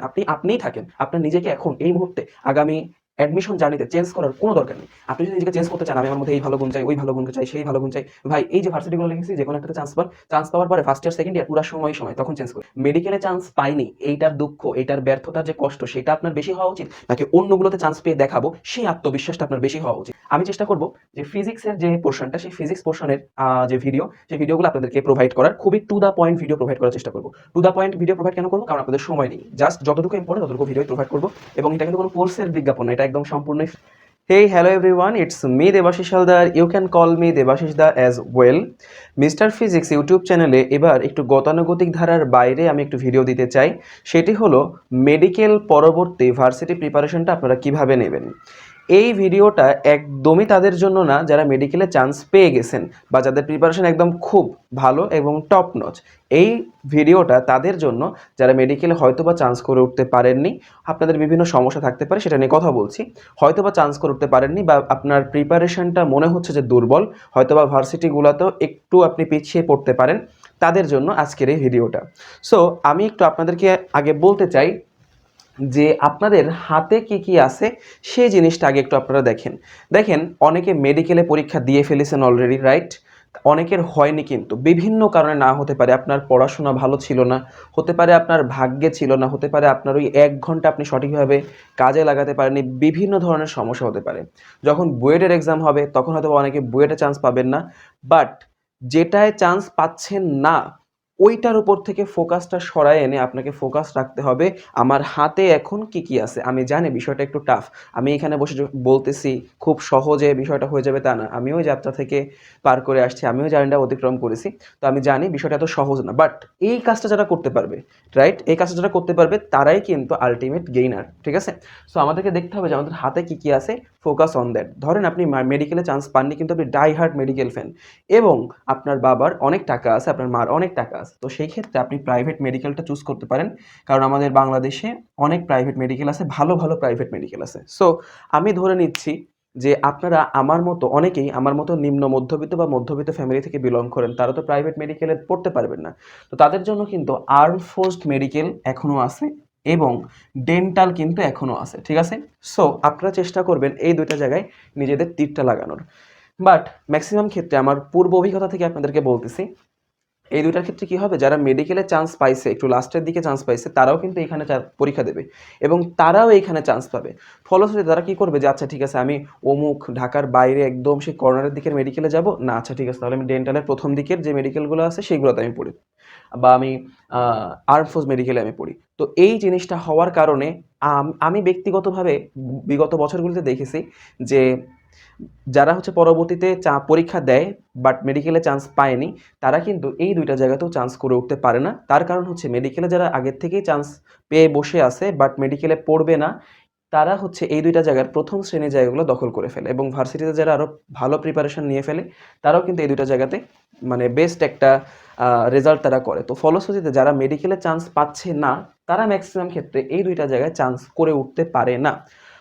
আপনি আপনিই থাকেন। আপনার নিজেকে এখন এই মুহূর্তে আগামী অ্যাডমিশন জার্নিতে চেঞ্জ করার কোনো দরকার নেই। আপনি যদি নিজেকে চেঞ্জ করতে চান, আমি আমার মধ্যে এই ভালো গুণ চাই, ওই ভালো গুণ চাই, সেই ভালো গুণ চাই। ভাই, এই যে ভার্সিটিগুলো লিখেছি যে কোনো একটা চান্স পান চান্স পাওয়ার পরে ফার্স্ট ইয়ার সেকেন্ড ইয়ার পুরো সময় সময়, তখন চেঞ্জ করি মেডিকেলে চান্স পাইনি, এইটার দুঃখ, এইটার ব্যর্থতার যে কষ্ট, সেটা আপনার বেশি হওয়া উচিত, নাকি অন্যগুলোতে চান্স পেয়ে দেখাবো, সেই আত্মবিশ্বাসটা আপনার বেশি হওয়া উচিত। আমি চেষ্টা করব যে ফিজিক্সের যে পোর্শনটা সেই ফিজিক্স পোর্শনের যে ভিডিও সেই ভিডিওগুলো আপনাদেরকে প্রোভাইড করার খুবই to the point video provide করার চেষ্টা করব। To the point video provide কেন করব? কারণ আপনাদের সময় নেই। জাস্ট যতটুকু ইম্পর্টেন্ট ততটুকু ভিডিও প্রোভাইড করব এবং এটা কিন্তু কোনো কোর্সের বিজ্ঞাপন এটা একদম সম্পূর্ণ। Hey hello everyone it's me Debashis Haldar you can call me Debashis da as well Mister Physics YouTube চ্যানেলে এবার একটু গতানুগতিক ধারার বাইরে আমি একটু ভিডিও দিতে চাই। সেটি হলো মেডিকেল পরবর্তী ভার্সিটি প্রিপারেশনটা আপনারা কীভাবে নেবেন? এই ভিডিওটা একদমই তাদের জন্য না, যারা মেডিকেলে চান্স পেয়ে গেছেন বা যাদের প্রিপারেশন একদম খুব ভালো এবং টপ নচ এই ভিডিওটা তাদের জন্য, যারা মেডিকেলে হয়তো বা চান্স করে উঠতে পারেননি, আপনাদের বিভিন্ন সমস্যা থাকতে পারে, সেটা নিয়ে কথা বলছি। হয়তো বা চান্স করে উঠতে পারেননি বা আপনার প্রিপারেশনটা মনে হচ্ছে যে দুর্বল হয়তো বা ভার্সিটিগুলোতেও একটু আপনি পিছিয়ে পড়তে পারেন। তাদের জন্য আজকের এই ভিডিওটা। সো আমি একটু আপনাদেরকে আগে বলতে চাই যে আপনাদের হাতে কি কি আছে, সেই জিনিসটা আগে একটু আপনারা দেখেন। দেখেন, অনেকে মেডিকেলে পরীক্ষা দিয়ে ফেলেছেন অলরেডি রাইট অনেকের হয়নি কিন্তু। বিভিন্ন কারণে না হতে পারে আপনার পড়াশোনা ভালো ছিল না, হতে পারে আপনার ভাগ্যে ছিল না, হতে পারে আপনার ওই এক ঘণ্টা আপনি সঠিকভাবে কাজে লাগাতে পারেননি, বিভিন্ন ধরনের সমস্যা হতে পারে। যখন বুয়েটের এক্সাম হবে, তখন হয়তো অনেকে বুয়েটে চান্স পাবেন না বাট যেটায় চান্স পাচ্ছেন না ওইটার উপর থেকে ফোকাসটা সরায় এনে আপনাকে ফোকাস রাখতে হবে, আমার হাতে এখন কি কি আছে? আমি জানি বিষয়টা একটু টাফ আমি এখানে বসে বলতেছি, খুব সহজে বিষয়টা হয়ে যাবে তা না। আমিও এই যাত্রা থেকে পার করে আসছি, আমিও জার্নিটা অতিক্রম করেছি। তো আমি জানি বিষয়টা এত সহজ না বাট এই কাজটা যারা করতে পারবে রাইট এই কাজটা যারা করতে পারবে, তারাই কিন্তু আলটিমেট গেইনার ঠিক আছে? সো আমাদেরকে দেখতে হবে যে আমাদের হাতে কি কি আছে ফোকাস অন দ্যাট ধরেন আপনি মেডিকেলে চান্স পাননি, কিন্তু আপনি ডাই হার্ট মেডিকেল ফ্যান এবং আপনার বাবার অনেক টাকা আছে, আপনার মার অনেক টাকা আছে, তো সেই ক্ষেত্রে আপনি প্রাইভেট মেডিকেলটা চুজ করতে পারেন। কারণ আমাদের বাংলাদেশে অনেক প্রাইভেট মেডিকেল আছে, ভালো ভালো প্রাইভেট মেডিকেল আছে। সো আমি ধরে নিচ্ছি যে আপনারা আমার মতো অনেকেই আমার মতো নিম্ন মধ্যবিত্ত বা মধ্যবিত্ত ফ্যামিলি থেকে বিলং করেন, তারা তো প্রাইভেট মেডিকেলে পড়তে পারবেন না। তো তাদের জন্য কিন্তু আর্ম ফোর্সড মেডিকেল এখনও আছে। এবং ডেন্টাল কিন্তু এখনও আছে, ঠিক আছে? সো আপনারা চেষ্টা করবেন এই দুইটা জায়গায় নিজেদের তীরটা লাগানোর। বাট ম্যাক্সিমাম ক্ষেত্রে আমার পূর্ব অভিজ্ঞতা থেকে আপনাদেরকে বলতেছি এই দুইটার ক্ষেত্রে কি হবে? যারা মেডিকেলে চান্স পাইছে, একটু লাস্টের দিকে চান্স পাইছে, তারাও কিন্তু এখানে পরীক্ষা দেবে এবং তারাও এখানে চান্স পাবে। ফলশ্রুতি তারা কি করবে? যে আচ্ছা ঠিক আছে, আমি অমুক ঢাকার বাইরে একদম সেই কর্নারের দিকের মেডিকেলে যাব। না আচ্ছা ঠিক আছে, তাহলে আমি ডেন্টালের প্রথম দিকের যে মেডিকেলগুলো আছে সেইগুলোতে আমি পড়ি। বা আমি আর্ম ফোর্স মেডিকেলে আমি পড়ি। তো এই জিনিসটা হওয়ার কারণে আমি ব্যক্তিগতভাবে বিগত বছরগুলিতে দেখেছি যে যারা হচ্ছে পরবর্তীতে চা পরীক্ষা দেয় বাট মেডিকেলে চান্স পায়নি, তারা কিন্তু এই দুইটা জায়গাতেও চান্স করে উঠতে পারে না। তার কারণ হচ্ছে মেডিকেলে যারা আগের থেকেই চান্স পেয়ে বসে আছে বাট মেডিকেলে পড়বে না, তারা হচ্ছে এই দুইটা জায়গার প্রথম শ্রেণির জায়গাগুলো দখল করে ফেলে এবং ভার্সিটিতে যারা আরও ভালো প্রিপারেশন নিয়ে ফেলে, তারাও কিন্তু এই দুইটা জায়গাতে মানে বেস্ট একটা রেজাল্ট তারা করে। তো ফলশ্রুতিতে যারা মেডিকেলে চান্স পাচ্ছে না, তারা ম্যাক্সিমাম ক্ষেত্রে এই দুইটা জায়গায় চান্স করে উঠতে পারে না।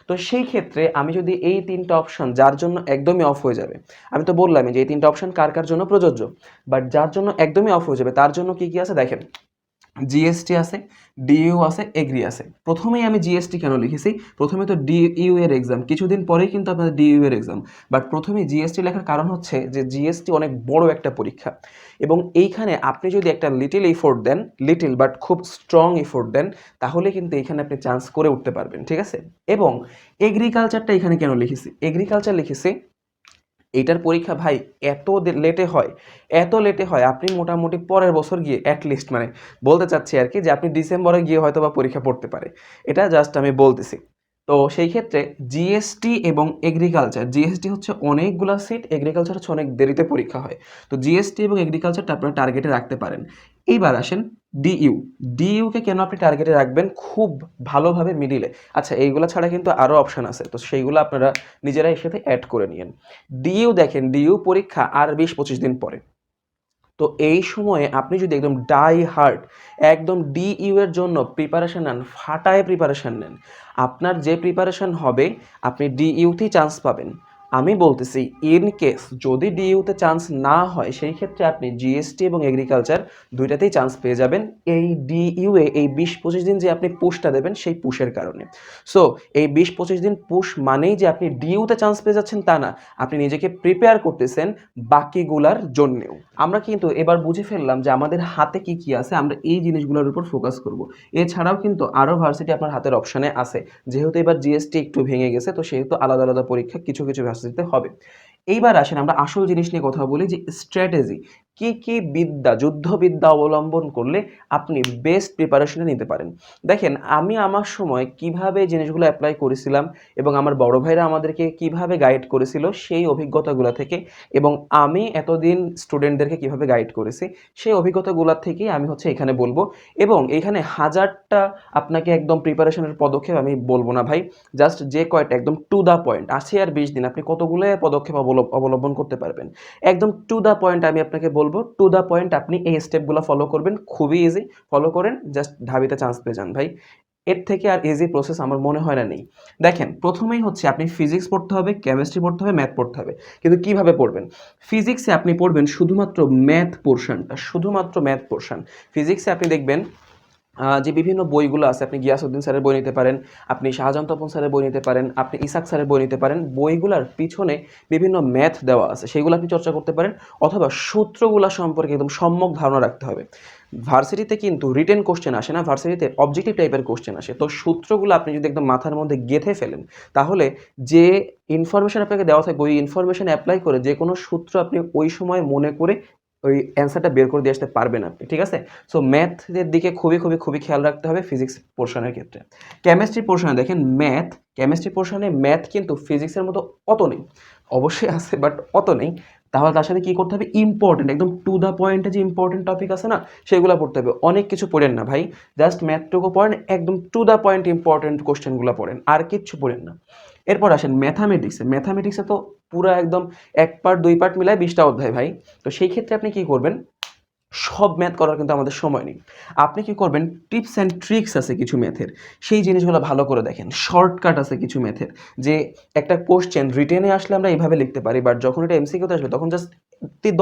তো সেই ক্ষেত্রে আমি যদি এই তিনটা অপশন যার জন্য একদমই অফ হয়ে যাবে, আমি তো বললামই যে এই তিনটা অপশন কার কার জন্য প্রযোজ্য? বাট যার জন্য একদমই অফ হয়ে যাবে, তার জন্য কি কি আছে? দেখেন জিএসটি আছে ডিইউ আছে এগ্রি আছে। প্রথমেই আমি জিএসটি কেন লিখেছি? প্রথমে তো ডিইউ এর এক্সাম কিছুদিন পরেই কিন্তু আপনাদের ডিইউ এর এক্সাম বাট প্রথমে জিএসটি লেখার কারণ হচ্ছে যে জিএসটি অনেক বড় একটা পরীক্ষা। এবং এইখানে আপনি যদি একটা লিটিল এফোর্ট দেন লিটিল বাট খুব স্ট্রং এফোর্ট দেন, তাহলে কিন্তু এখানে আপনি চান্স করে উঠতে পারবেন, ঠিক আছে? এবং এগ্রিকালচারটা এখানে কেন লিখেছি? এগ্রিকালচার লিখেছি এইটার পরীক্ষা ভাই এত লেটে হয়, এত লেটে হয়, আপনি মোটামুটি পরের বছর গিয়ে অ্যাটলিস্ট মানে বলতে চাচ্ছি আর কি যে আপনি ডিসেম্বরে গিয়ে হয়তো বা পরীক্ষা পড়তে পারে। এটা জাস্ট আমি বলতেছি। তো সেই ক্ষেত্রে জিএসটি এবং এগ্রিকালচার জিএসটি হচ্ছে অনেকগুলা সিট এগ্রিকালচার হচ্ছে অনেক দেরিতে পরীক্ষা হয়। তো জিএসটি এবং এগ্রিকালচারটা আপনারা টার্গেটে রাখতে পারেন। এইবার আসেন ডিইউ ডিইউকে কেন আপনি টার্গেটে রাখবেন? খুব ভালোভাবে মিডিলে আচ্ছা এইগুলো ছাড়া কিন্তু আরও অপশন আছে। তো সেইগুলো আপনারা নিজেরা এর সাথে অ্যাড করে নিন ডিইউ দেখেন ডিইউ পরীক্ষা আর বিশ পঁচিশ দিন পরে। তো এই সময়ে আপনি যদি একদম ডাই হার্ড একদম ডিইউ এর জন্য প্রিপারেশন নেন, ফাটায় প্রিপারেশন নেন, আপনার যে প্রিপারেশন হবে, আপনি ডিইউতেই চান্স পাবেন। আমি বলতেছি ইন কেস যদি ডিইউতে চান্স না হয়, সেই ক্ষেত্রে আপনি জিএসটি এবং এগ্রিকালচার দুইটাতেই চান্স পেয়ে যাবেন। এই ডিইউ এ, এই বিশ পঁচিশ দিন যে আপনি পুশটা দেবেন, সেই পুশের কারণে। সো এই বিশ পঁচিশ দিন পুশ মানেই যে আপনি ডিইউতে চান্স পেয়ে যাচ্ছেন তা না। আপনি নিজেকে প্রিপেয়ার করতেছেন বাকিগুলার জন্যেও। আমরা কিন্তু এবার বুঝে ফেললাম যে আমাদের হাতে কি কি আছে, আমরা এই জিনিসগুলোর উপর ফোকাস করব। এছাড়াও কিন্তু আরও ভার্সিটি আপনার হাতের অপশানে আছে। যেহেতু এবার জিএসটি একটু ভেঙে গেছে, তো সেহেতু আলাদা আলাদা পরীক্ষা কিছু কিছু ভার্সিটিতে হবে এইবার আসেন আমরা আসল জিনিস নিয়ে কথা বলি যে স্ট্র্যাটেজি কি কি বিদ্যা, যুদ্ধবিদ্যা অবলম্বন করলে আপনি বেস্ট প্রিপারেশনে নিতে পারেন। দেখেন, আমি আমার সময় কীভাবে জিনিসগুলো অ্যাপ্লাই করেছিলাম এবং আমার বড় ভাইরা আমাদেরকে কীভাবে গাইড করেছিল সেই অভিজ্ঞতাগুলো থেকে এবং আমি এতদিন স্টুডেন্টদেরকে কীভাবে গাইড করেছি সেই অভিজ্ঞতাগুলো থেকেই আমি হচ্ছে এখানে বলব এবং এখানে হাজারটা আপনাকে একদম প্রিপারেশনের পদক্ষেপ আমি বলব না ভাই। জাস্ট যে কয়টা, একদম টু দ্য পয়েন্ট আছে আর বিশ দিন আপনি কতগুলো পদক্ষেপ অবলম্ব- অবলম্বন করতে পারবেন। একদম টু দ্য পয়েন্ট আমি আপনাকে বলব টু দ্য পয়েন্ট আপনি এই স্টেপগুলো ফলো করবেন, খুবই ইজি ফলো করেন জাস্ট ঢাবিতে চান্স পেয়ে যান। ভাই, এর থেকে আর ইজি প্রসেস আমার মনে হয় না নেই। দেখেন, প্রথমেই হচ্ছে আপনি ফিজিক্স পড়তে হবে কেমিস্ট্রি পড়তে হবে ম্যাথ পড়তে হবে। কিন্তু কীভাবে পড়বেন? ফিজিক্সে আপনি পড়বেন শুধুমাত্র ম্যাথ পোর্শনটা শুধুমাত্র ম্যাথ পোর্শন ফিজিক্সে আপনি দেখবেন যে বিভিন্ন বইগুলো আছে, আপনি গিয়াসউদ্দিন স্যারের বই নিতে পারেন, আপনি শাহজাহান তপন স্যারের বই নিতে পারেন, আপনি ইসাক স্যারের বই নিতে পারেন, বইগুলোর পিছনে বিভিন্ন ম্যাথ দেওয়া আছে। সেগুলো আপনি চর্চা করতে পারেন, অথবা সূত্রগুলো সম্পর্কে একদম সম্যক ধারণা রাখতে হবে। ভার্সিটিতে কিন্তু রিটেন কোশ্চেন আসে না, ভার্সিটিতে অবজেক্টিভ টাইপের কোশ্চেন আসে। তো সূত্রগুলো আপনি যদি একদম মাথার মধ্যে গেঁথে ফেলেন, তাহলে যে ইনফরমেশন আপনাকে দেওয়া থাকবে, ওই ইনফরমেশন অ্যাপ্লাই করে যে কোনো সূত্র আপনি ওই সময় মনে করে ওই অ্যান্সারটা বের করে দিয়ে আসতে পারবেন আপনি, ঠিক আছে? সো ম্যাথের দিকে খুবই খুবই খুবই খেয়াল রাখতে হবে ফিজিক্স পোর্শনের ক্ষেত্রে। কেমিস্ট্রি পোর্শনে দেখেন ম্যাথ কেমিস্ট্রি পোর্শনে ম্যাথ কিন্তু ফিজিক্সের মতো অত নেই। অবশ্যই আছে বাট অত নেই। তাহলে তার সাথে কী করতে হবে? ইম্পর্টেন্ট একদম টু দ্য পয়েন্টে যে ইম্পর্টেন্ট টপিক আছে না, সেগুলো পড়তে হবে। অনেক কিছু পড়েন না ভাই। জাস্ট ম্যাথটুকু পড়েন, একদম টু দ্য পয়েন্ট ইম্পর্টেন্ট কোশ্চেনগুলো পড়েন। আর কিচ্ছু পড়েন না। এরপর আসেন ম্যাথামেটিক্সে ম্যাথামেটিক্সে তো পুরো একদম এক পার্ট, দুই পার্ট মিলায় বিশটা অধ্যায় ভাই। তো সেই ক্ষেত্রে আপনি কি করবেন? সব ম্যাথ করার কিন্তু আমাদের সময় নেই। আপনি কি করবেন? টিপস অ্যান্ড ট্রিক্স আছে কিছু ম্যাথের সেই জিনিসগুলো ভালো করে দেখেন। শর্টকাট আছে কিছু ম্যাথের যে একটা কোশ্চেন রিটেনে আসলে আমরা এইভাবে লিখতে পারি বাট যখন এটা এমসিকিউতে আসবে, তখন জাস্ট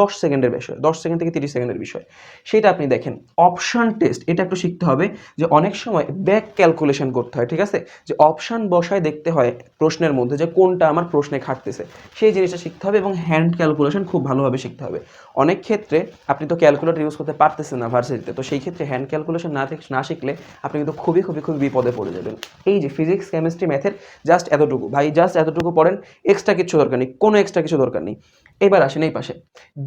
দশ সেকেন্ডের বিষয়, দশ সেকেন্ড থেকে তিরিশ সেকেন্ডের বিষয়। সেটা আপনি দেখেন। অপশান টেস্ট, এটা একটু শিখতে হবে যে অনেক সময় ব্যাক ক্যালকুলেশন করতে হয়, ঠিক আছে? যে অপশান বসায় দেখতে হয় প্রশ্নের মধ্যে যে কোনটা আমার প্রশ্নে খাটতেছে। সেই জিনিসটা শিখতে হবে এবং হ্যান্ড ক্যালকুলেশন খুব ভালোভাবে শিখতে হবে। অনেক ক্ষেত্রে আপনি তো ক্যালকুলেটর ইউজ করতে পারতেছেন না ভার্সিটিতে তো সেই ক্ষেত্রে হ্যান্ড ক্যালকুলেশন না না শিখলে আপনি কিন্তু খুবই খুবই খুবই বিপদে পড়ে যাবেন। এই যে ফিজিক্স কেমিস্ট্রি ম্যাথের জাস্ট এতটুকু। ভাই জাস্ট এতটুকু পড়েন এক্সট্রা কিছু দরকার নেই, কোনো এক্সট্রা কিছু দরকার নেই। এবার আসেন এই পাশে।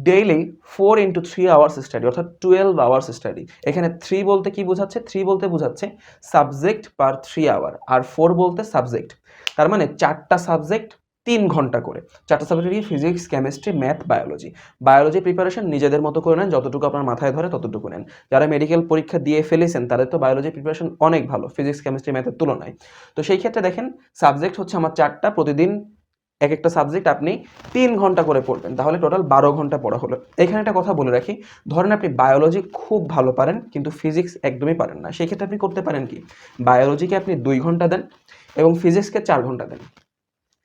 Daily four into three hours study অর্থাৎ টুয়েলভ আওয়ার্স স্টাডি এখানে থ্রি বলতে কি বোঝাচ্ছে? থ্রি বলতে বোঝাচ্ছে সাবজেক্ট পার থ্রি আওয়ার আর ফোর বলতে সাবজেক্ট তার মানে চারটা সাবজেক্ট তিন ঘণ্টা করে। চারটা সাবজেক্ট কি? Physics chemistry math biology biology preparation নিজেদের মতো করে নেন, যতটুকু আপনার মাথায় ধরে ততটুকু নেন। যারা মেডিকেল পরীক্ষা দিয়ে ফেলেছেন, তাদের তো বায়োলজি প্রিপারেশন অনেক ভালো ফিজিক্স কেমিস্ট্রি ম্যাথের তুলনায়। তো সেই ক্ষেত্রে দেখেন সাবজেক্ট হচ্ছে আমার চারটা, প্রতিদিন এক একটা সাবজেক্ট আপনি তিন ঘণ্টা করে পড়বেন। তাহলে টোটাল বারো ঘণ্টা পড়া হলো। এখানে একটা কথা বলে রাখি, ধরেন আপনি বায়োলজি খুব ভালো পারেন, কিন্তু ফিজিক্স একদমই পারেন না। সেক্ষেত্রে আপনি করতে পারেন কি? বায়োলজিকে আপনি দুই ঘণ্টা দেন এবং ফিজিক্সকে চার ঘণ্টা দেন।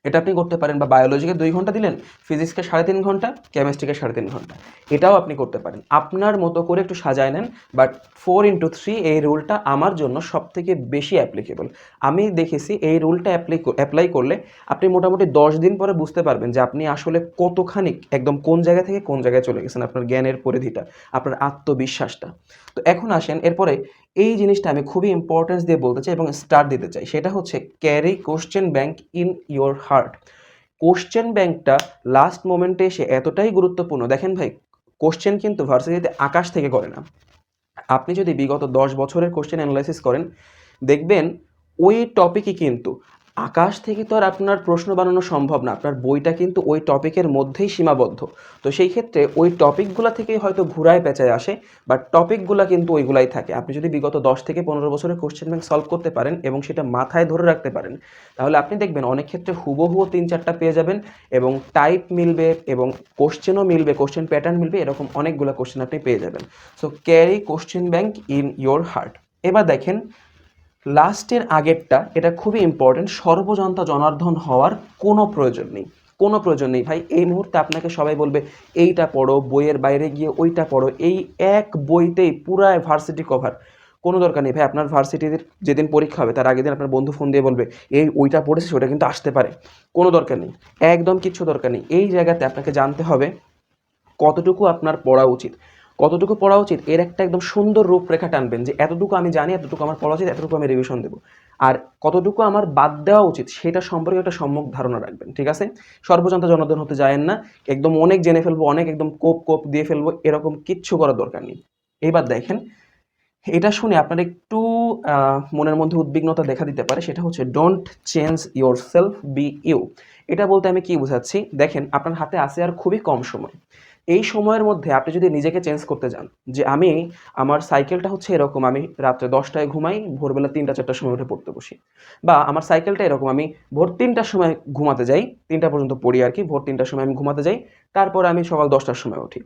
এটা আপনি করতে পারেন। বা বায়োলজিকে দুই ঘণ্টা দিলেন ফিজিক্সকে সাড়ে তিন ঘণ্টা কেমিস্ট্রিকে সাড়ে তিন ঘণ্টা। এটাও আপনি করতে পারেন। আপনার মতো করে একটু সাজায় নেন বাট ফোর ইন্টু থ্রি এই রুলটা আমার জন্য সব থেকে বেশি অ্যাপ্লিকেবল আমি দেখেছি এই রুলটা অ্যাপ্লাই অ্যাপ্লাই করলে আপনি মোটামুটি দশ দিন পরে বুঝতে পারবেন যে আপনি আসলে কতখানি, একদম কোন জায়গা থেকে কোন জায়গায় চলে গেছেন আপনার জ্ঞানের পরিধিটা, আপনার আত্মবিশ্বাসটা। তো এখন আসেন, এরপরে এই জিনিসটা আমি খুবই ইম্পর্টেন্স দিয়ে বলতে চাই এবং স্টার দিতে চাই। সেটা হচ্ছে carry question bank in your heart question ব্যাংকটা লাস্ট মোমেন্টে এসে এতটাই গুরুত্বপূর্ণ। দেখেন ভাই কোশ্চেন কিন্তু ভার্সিটিতে আকাশ থেকে করে না। আপনি যদি বিগত দশ বছরের কোশ্চেন অ্যানালাইসিস করেন, দেখবেন ওই টপিকই কিন্তু আকাশ থেকে তো আর আপনার প্রশ্ন বানানো সম্ভব না। আপনার বইটা কিন্তু ওই টপিকের মধ্যেই সীমাবদ্ধ। তো সেই ক্ষেত্রে ওই টপিকগুলো থেকেই হয়তো ঘুরায় পেঁচায় আসে বাট টপিকগুলো কিন্তু ওইগুলাই থাকে। আপনি যদি বিগত দশ থেকে পনেরো বছরের কোশ্চেন ব্যাংক সলভ করতে পারেন এবং সেটা মাথায় ধরে রাখতে পারেন, তাহলে আপনি দেখবেন অনেক ক্ষেত্রে হুবহুও তিন চারটা পেয়ে যাবেন এবং টাইপ মিলবে এবং কোশ্চেনও মিলবে কোশ্চেন প্যাটার্ন মিলবে, এরকম অনেকগুলো কোশ্চেন আপনি পেয়ে যাবেন। So carry question bank in your heart এবার দেখেন লাস্টের আগেরটা, এটা খুবই ইম্পর্টেন্ট সর্বজনতা জনার্দন হওয়ার কোনো প্রয়োজন নেই। কোনো প্রয়োজন নেই। ভাই, এই মুহূর্তে আপনাকে সবাই বলবে, এইটা পড়ো, বইয়ের বাইরে গিয়ে ওইটা পড়ো। এই এক বইতেই পুরায় ভার্সিটি কভার কোনো দরকার নেই। ভাই, আপনার ভার্সিটির যেদিন পরীক্ষা হবে, তার আগের দিন আপনার বন্ধু ফোন দিয়ে বলবে, এই ওইটা পড়েছে ওটা কিন্তু আসতে পারে। কোনো দরকার নেই। একদম কিচ্ছু দরকার নেই। এই জায়গাতে আপনাকে জানতে হবে কতটুকু আপনার পড়া উচিত। কতটুকু পড়া উচিত? এর একটা একদম সুন্দর রূপরেখা টানবেন যে এতটুকু আমি জানি, এতটুকু আমার পড়া উচিত, এতটুকু আমি রিভিশন দেবো। আর কতটুকু আমার বাদ দেওয়া উচিত, সেটা সম্পর্কে একটা সম্যক ধারণা রাখবেন, ঠিক আছে? সর্বজন্ত জনদন হতে যায়েন না, একদম অনেক জেনে ফেলব, অনেক একদম কোপ কোপ দিয়ে ফেলব, এরকম কিচ্ছু করার দরকার নেই। এবার দেখেন, এটা শুনে আপনার একটু মনের মধ্যে উদ্বিগ্নতা দেখা দিতে পারে, সেটা হচ্ছে don't change yourself be you এটা বলতে আমি কি বোঝাচ্ছি? দেখেন, আপনার হাতে আছে আর খুবই কম সময়। এই সময়ের মধ্যে আপনি যদি নিজেকে চেঞ্জ করতে যান, যে আমি আমার সাইকেলটা হচ্ছে এরকম, আমি রাত্রে দশটায় ঘুমাই, ভোরবেলা তিনটা, চারটার সময় উঠে পড়তে বসি। বা আমার সাইকেলটা এরকম, আমি ভোর তিনটার সময় ঘুমাতে যাই, তিনটা পর্যন্ত পড়ি আর কি, ভোর তিনটার সময় আমি ঘুমাতে যাই, তারপর আমি সকাল দশটার সময় উঠি।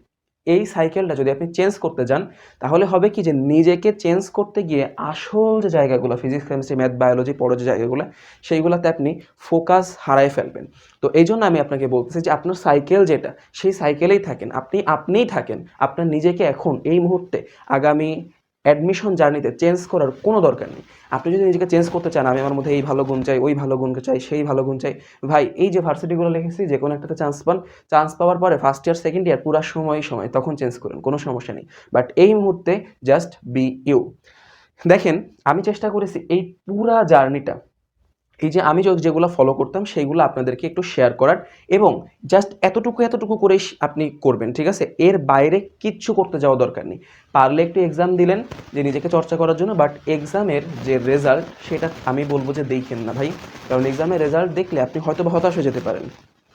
এই সাইকেলটা যদি আপনি চেঞ্জ করতে যান, তাহলে হবে কি যে নিজেকে চেঞ্জ করতে গিয়ে আসল যে জায়গাগুলো ফিজিক্স কেমিস্ট্রি ম্যাথ বায়োলজি পড়ো যে জায়গাগুলো, সেইগুলোতে আপনি ফোকাস হারায় ফেলবেন। তো এই জন্য আমি আপনাকে বলতেছি যে আপনার সাইকেল যেটা, সেই সাইকেলেই থাকেন। আপনি আপনিই থাকেন। আপনার নিজেকে এখন, এই মুহূর্তে, আগামী অ্যাডমিশন জার্নিতে চেঞ্জ করার কোনো দরকার নেই। আপনি যদি নিজেকে চেঞ্জ করতে চান, আমি আমার মধ্যে এই ভালো গুণ চাই, ওই ভালো গুণকে চাই, সেই ভালো গুণ চাই, ভাই, এই যে ভার্সিটিগুলো লিখেছি, যে কোনো একটাতে চান্স পান। চান্স পাওয়ার পরে ফার্স্ট ইয়ার সেকেন্ড ইয়ার পুরো সময় সময়, তখন চেঞ্জ করেন, কোনো সমস্যা নেই। বাট এই মুহূর্তে জাস্ট বি ইউ দেখেন, আমি চেষ্টা করেছি এই পুরা জার্নিটা এই যে আমি যেগুলো ফলো করতাম, সেইগুলো আপনাদেরকে একটু শেয়ার করার এবং জাস্ট এতটুকু এতটুকু করেই স- আপনি করবেন, ঠিক আছে? এর বাইরে কিচ্ছু করতে যাওয়া দরকার নেই। পারলে একটু এক্সাম দিলেন, যে নিজেকে চর্চা করার জন্য বাট এক্সামের যে রেজাল্ট সেটা আমি বলব যে দেখেন না ভাই। কারণ এক্সামের রেজাল্ট দেখলে আপনি হয়তো হতাশ হয়ে যেতে পারেন,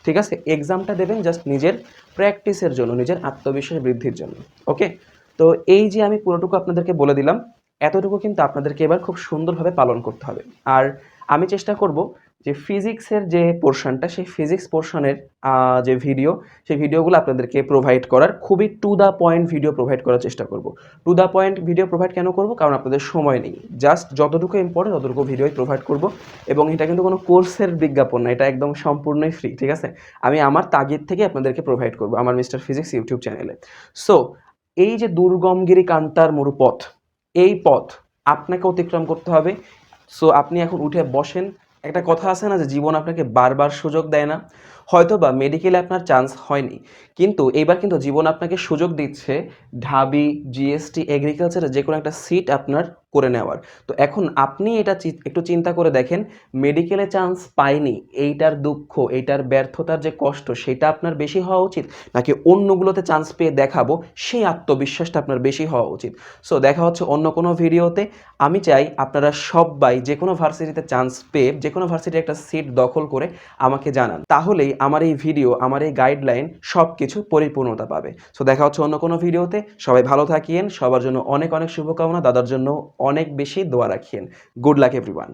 ঠিক আছে? এক্সামটা দেবেন জাস্ট নিজের প্র্যাকটিসের জন্য, নিজের আত্মবিশ্বাস বৃদ্ধির জন্য ওকে তো এই যে আমি পুরোটুকু আপনাদেরকে বলে দিলাম, এতটুকু কিন্তু আপনাদেরকে এবার খুব সুন্দরভাবে পালন করতে হবে। আর আমি চেষ্টা করব যে ফিজিক্সের যে পোর্শনটা সেই ফিজিক্স পোর্শনের যে ভিডিও সেই ভিডিওগুলো আপনাদেরকে প্রোভাইড করার খুবই to the point video provide করার চেষ্টা করব। To the point video provide কেন করব? কারণ আপনাদের সময় নেই। জাস্ট যতটুকু ইম্পর্টেন্ট ততটুকু ভিডিওই প্রোভাইড করব এবং এটা কিন্তু কোনো কোর্সের বিজ্ঞাপন না, এটা একদম সম্পূর্ণই ফ্রি ঠিক আছে? আমি আমার তাগিদ থেকে আপনাদেরকে প্রোভাইড করব আমার মিস্টার ফিজিক্স ইউটিউব চ্যানেলে সো এই যে দুর্গমগিরি কান্তার মরু পথ এই পথ আপনাকে অতিক্রম করতে হবে সো আপনি এখন উঠে বসেন। একটা কথা আছে না যে, জীবন আপনাকে বারবার সুযোগ দেয় না। হয়তো বা মেডিকেলে আপনার চান্স হয়নি। কিন্তু এইবার কিন্তু জীবন আপনাকে সুযোগ দিচ্ছে ঢাবি জিএসটি এগ্রিকালচারে যে কোনো একটা সিট আপনার করে নেওয়ার। তো এখন আপনি এটা একটু চিন্তা করে দেখেন মেডিকেলে চান্স পাইনি, এইটার দুঃখ, এইটার ব্যর্থতার যে কষ্ট, সেটা আপনার বেশি হওয়া উচিত? নাকি অন্যগুলোতে চান্স পেয়ে দেখাবো, সেই আত্মবিশ্বাসটা আপনার বেশি হওয়া উচিত? সো দেখা হচ্ছে অন্য কোনো ভিডিওতে। আমি চাই আপনারা সবাই যে কোনো ভার্সিটিতে চান্স পেয়ে, যে কোনো ভার্সিটির একটা সিট দখল করে আমাকে জানান। তাহলেই আমার এই ভিডিও আমার এই গাইডলাইন সব কিছু পরিপূর্ণতা পাবে। সো দেখা হচ্ছে অন্য কোনো ভিডিওতে সবাই ভালো থাকিয়েন। সবার জন্য অনেক অনেক শুভকামনা। দাদার জন্য অনেক বেশি দোয়া রাখিয়েন। Good luck everyone